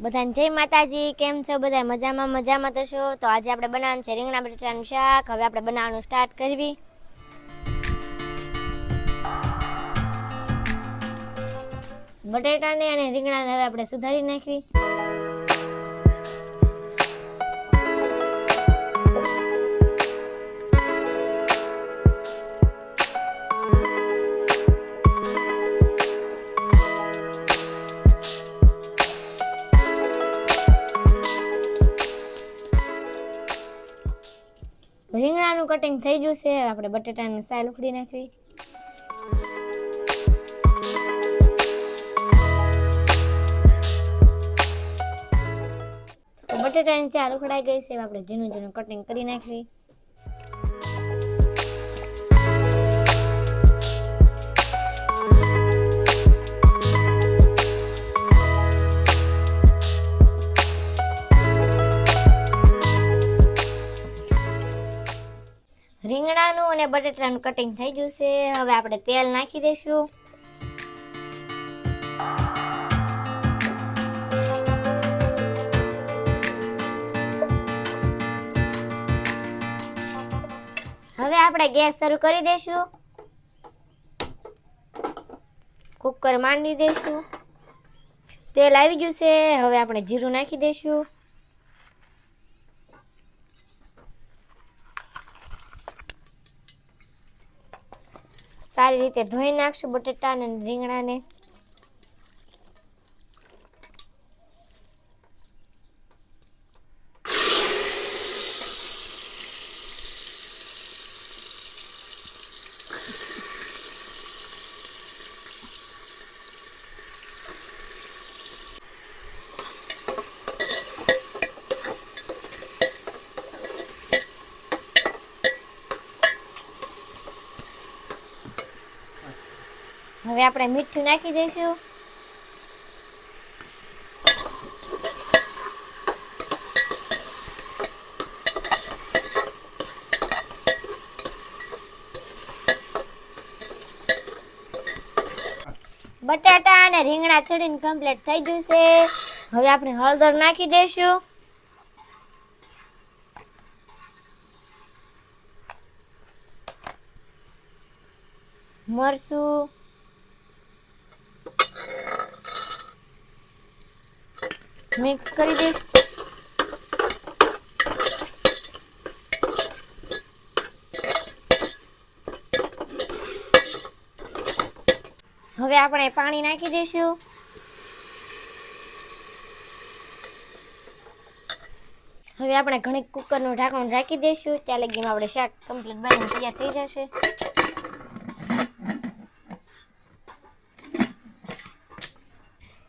બધાને જય માતાજી, કેમ છો બધા? મજામાં મજામાં તો છો? તો આજે આપણે બનાવવાનું છે રીંગણા બટેટાનું શાક. હવે આપણે બનાવવાનું સ્ટાર્ટ કરવી. બટેટાને અને રીંગણાને હવે આપણે સુધારી નાખવી. રીંગણાનું કટિંગ થઈ ગયું છે. આપણે બટેટાની સાઈલ ઉખડી નાખવી. બટેટાની ચાલ ઉખડાઈ ગઈ છે. આપણે ઝીણું ઝીણું કટિંગ કરી નાખવી. રીંગણાનું અને બટેટાનું કટિંગ થઈ ગયું છે હવે આપણે તેલ નાખી દઈશું. હવે આપણે ગેસ શરૂ કરી દઈશું. કુકર માંડી દઈશું. તેલ આવી ગયું છે. હવે આપણે જીરું નાખી દઈશું. સારી રીતે ધોઈ નાખશું બટેટા અને રીંગણાને. હવે આપણે મીઠું નાખી દઈશું. બટાટા અને રીંગણા ચડીને કમ્પ્લીટ થઈ ગયું છે. હવે આપણે હળદર નાખી દઈશું. મરચું મિક્સ કરી દઈશ. હવે આપણે પાણી નાખી દઈશું. હવે આપણે ઘણી કુકરનું ઢાંકણું રાખી દઈશું. ત્યાં લગીમાં આપણે શાક કમ્પ્લીટ બની તૈયાર થઈ જશે.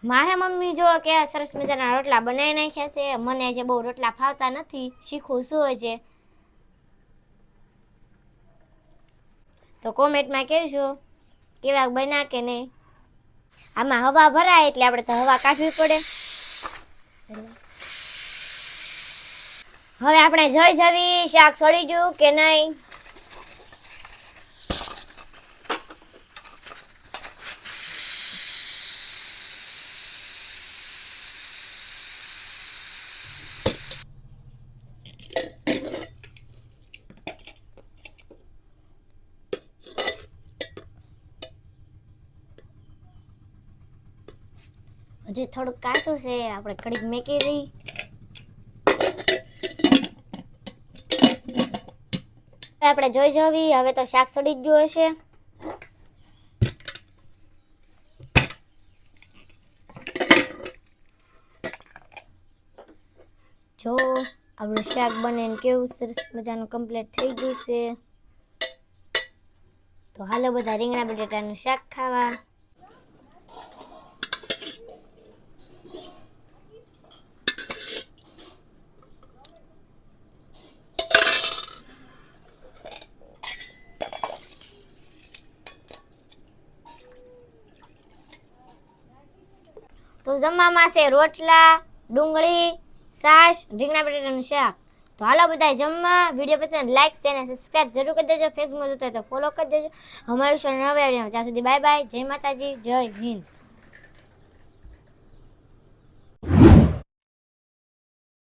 મારા મમ્મી જો કે સરસ મજાના રોટલા બનાવી નાખ્યા છે. મને જે બહુ રોટલા ફાવતા નથી, શીખવું શું હોય છે તો કોમેન્ટમાં કહેજો, કેવા બન્યા કે નહીં? આમાં હવા ભરાય એટલે આપણે તો હવા કાઢવી પડે. હવે આપણે જોઈ જવી, શાક સડી ગયું કે નહીં? હજી થોડુંક કાચું છે, આપણે કડીક મેકી દઈ. આપણે જોઈ જવી, હવે તો શાક સડી જ ગયું હશે. જો, આપણું શાક બને કેવું સરસ મજાનું કમ્પ્લીટ થઈ ગયું છે. તો હાલો બધા રીંગણા બટેટાનું શાક ખાવા. તો જમવામાં છે રોટલા, ડુંગળી, છાશ, રીંગણા બટેટાનું શાક. તો હાલો બધા જમવા, વીડિયો પસંદ લાઈક, શેર અને સબસ્ક્રાઇબ જરૂર કરી દેજો. ફેસબુકમાં જોતા તો ફોલો કરી દેજો. અમારું શો નવે ત્યાં સુધી બાય બાય જય માતાજી, જય હિન્દ.